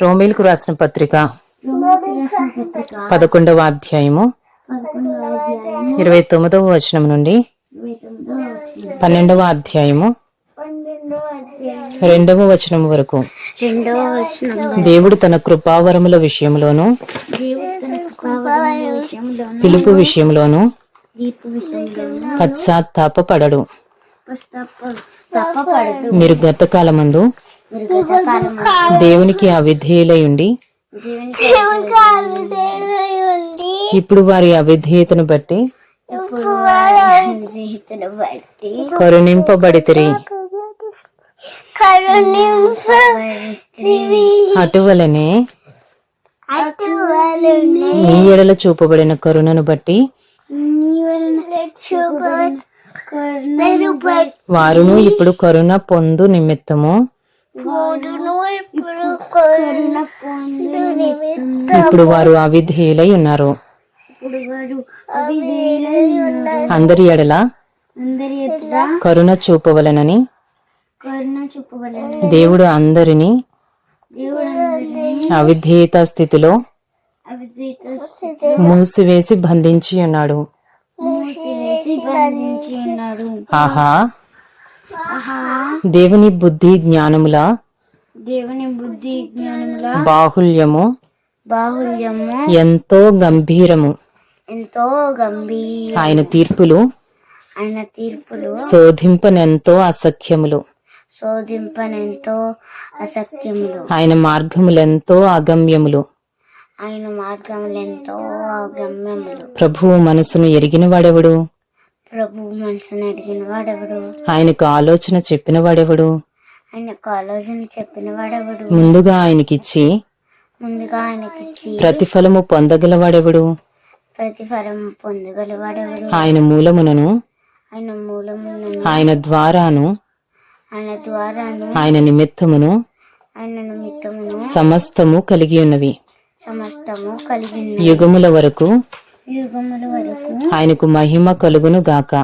రోమిల్కు రాసిన పత్రిక పదకొండవ అధ్యాయము ఇరవై తొమ్మిదవ వచనం నుండి పన్నెండవ అధ్యాయము రెండవ వచనం వరకు. దేవుడు తన కృపావరముల విషయంలోను పిలుపు విషయంలోను పశ్చాత్తాపడడు మీరు గతకాలమందు దేవునికి అవిధేయులయుండి ఇప్పుడు వారి అవిధేయతను బట్టి ఇప్పుడు బట్టి కరుణింపబడితిరి. అటువలనే మీ ఎడల చూపబడిన కరుణను బట్టి వారును ఇప్పుడు కరుణ పొందు నిమిత్తము ఇప్పుడు వారు అవిధేయులై ఉన్నారు. అందరి ఎడల కరుణ చూపవలనని దేవుడు అందరినీ అవిధేయత స్థితిలో మూసివేసి బంధించి ఉన్నాడు. ఆహా. దేవుని బుద్ధి జ్ఞానముల దేవుని బుద్ధి జ్ఞానముల బాహుల్యము బాహుల్యము ఎంతో గంభీరము. ఎంతో గంభీర ఆయన తీర్పులు ఆయన తీర్పులు శోధింపనెంతో అసఖ్యములు. శోధింపనెంతో అసత్యములు ఆయన మార్గములెంతో అగమ్యములు. ఆయన మార్గములెంతో అగమ్యములు. ప్రభువు మనసును ఎరిగిన వాడెవడు ప్రభు మనసును అడిగిన వాడెవడు? ఆయనకు ఆలోచన చెప్పిన వాడెవడు? ఆయనకు ఆలోచన చెప్పిన వాడెవడు? ముందుగా ఆయనకిచ్చి ముందుగా ఆయనకిచ్చి ప్రతిఫలము పొందగలవాడెవడు ప్రతిఫలం పొందగలవాడెవడు ఆయన మూలమునను ఆయన మూలమును ఆయన ద్వారాను ఆయన ద్వారాను ఆయన నిమిత్తమును ఆయన నిమిత్తమును సమస్తము కలిగి ఉన్నవి. సమస్తము వరకు యుగముల వరకు ఆయనకు మహిమ కలుగును గాక.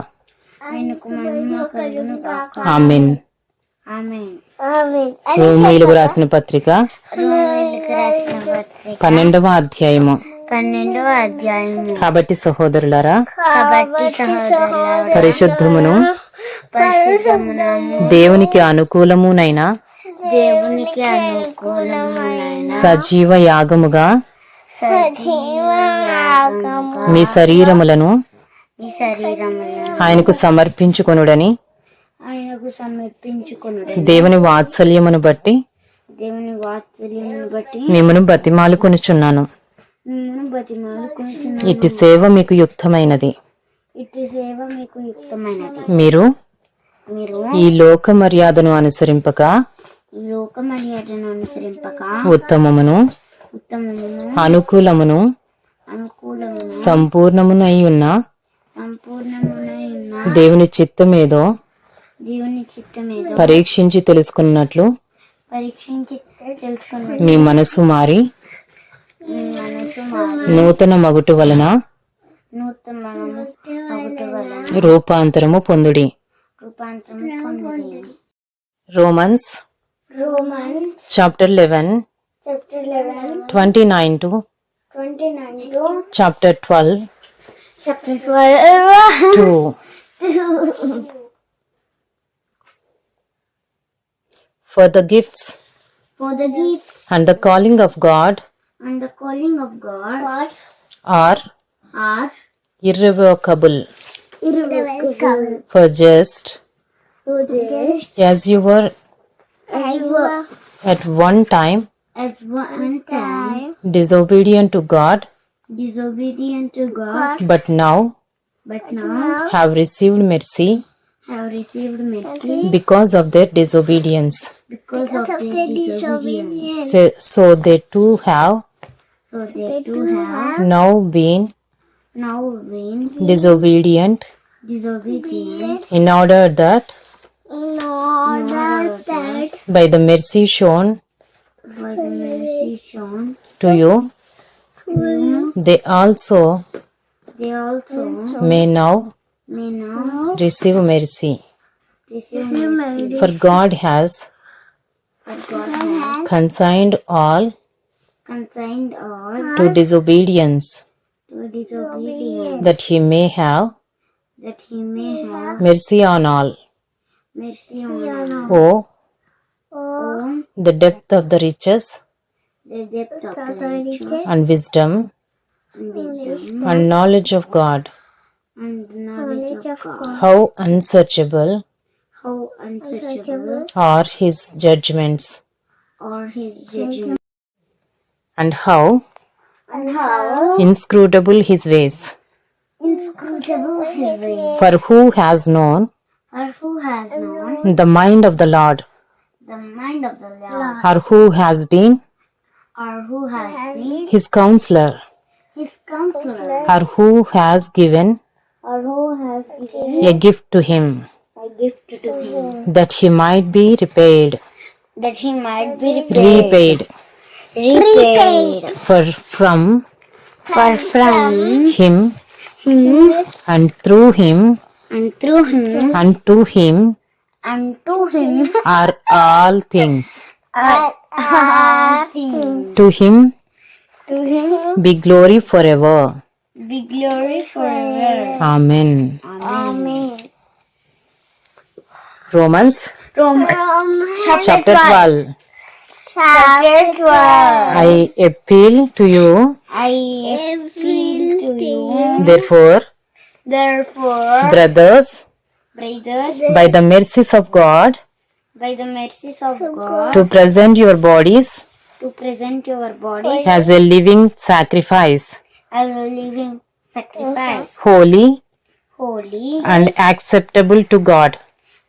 ఆమెన్. రోమీలకు రాసిన పత్రిక? పన్నెండవ అధ్యాయము. పన్నెండవ అధ్యాయము. కాబట్టి సహోదరులారా పరిశుద్ధమును దేవునికి అనుకూలమునైన దేవునికి అనుకూలమైన సజీవ యాగముగా మీ శరీరములను ఆయనకు సమర్పించుకొనుడని ఆయనకు దేవుని వాత్సల్యమును బట్టి దేవుని వాత్సల్యమును బట్టి మిమ్మను మిమ్మల్ని బతిమాలుకుంటున్నాను ఇట్టి సేవ మీకు యుక్తమైనది. ఇట్టి సేవ మీకు యుక్తమైనది. మీరు మీరు ఈ లోక మర్యాదను అనుసరింపక ఈ లోక మర్యాదను అనుసరింపక ఉత్తమమును అనుకూలమును సంపూర్ణమునై ఉన్న దేవుని చిత్తమేదో పరీక్షించి తెలుసుకున్నట్లు మీ మనసు మారి నూతన మగుటు వలన రూపాంతరము పొందుడి. Romans chapter eleven Chapter 11, 29 to 29 to chapter 12 Chapter 12, to 2. for the gifts. For the gifts. And the calling of God. And the calling of God. Are are irrevocable. irrevocable. For just. For just. As you were. I were. At one time at one time disobedient to God, disobedient to God, but now but now have received mercy have received mercy because of their disobedience. because of their disobedience. So, so they too have So they too have now been now been disobedient disobedient in order that in order that by the mercy shown by the mercy shown to you, to you, they also they also may now may now receive mercy. receive mercy. For God has but God has consigned all consigned all to disobedience, to disobedience, that he may have that he may have mercy on all. mercy on all. Oh, the depth of the riches the depth of the riches and wisdom and wisdom and knowledge of God. and knowledge of God. How unsearchable How unsearchable are his judgments, are his judgments, and how and how inscrutable his ways. inscrutable his ways. For who has known Or who has known the mind of the Lord, the mind of the Lord, or who has been? Or who has been? his counselor, his counselor, or who has given? Or who has given a gift to him, a gift to him, that he might be repaid, that he might be repaid. repaid. Repaid. for from? For from him. him. And through him. And through him. And to him and to him are all things. are all things. To him To him be glory forever. be glory forever. Amen. Amen. Romans Romans chapter 12. chapter 12. I appeal to you, I appeal to you, therefore, therefore, brothers, brothers, by the mercies of God, by the mercies of God, to present your bodies to present your bodies as a living sacrifice, as a living sacrifice, holy holy and acceptable to God,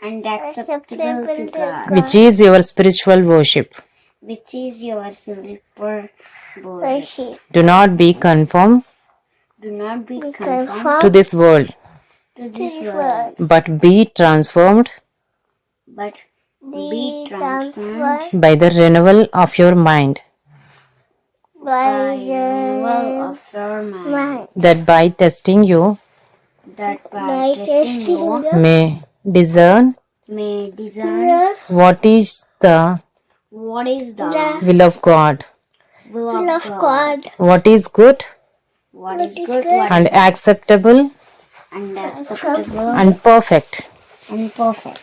and acceptable to God, which is your spiritual worship. which is your silver worship. Do not be conformed Do not be conformed to this world, to this world, but be transformed. But be transformed. by the renewal of your mind, by the renewal of your mind, that by testing you that by testing you may discern may discern what is the what is the will of God, will of God, what is good what is good, what and acceptable and uh, acceptable and perfect. and perfect.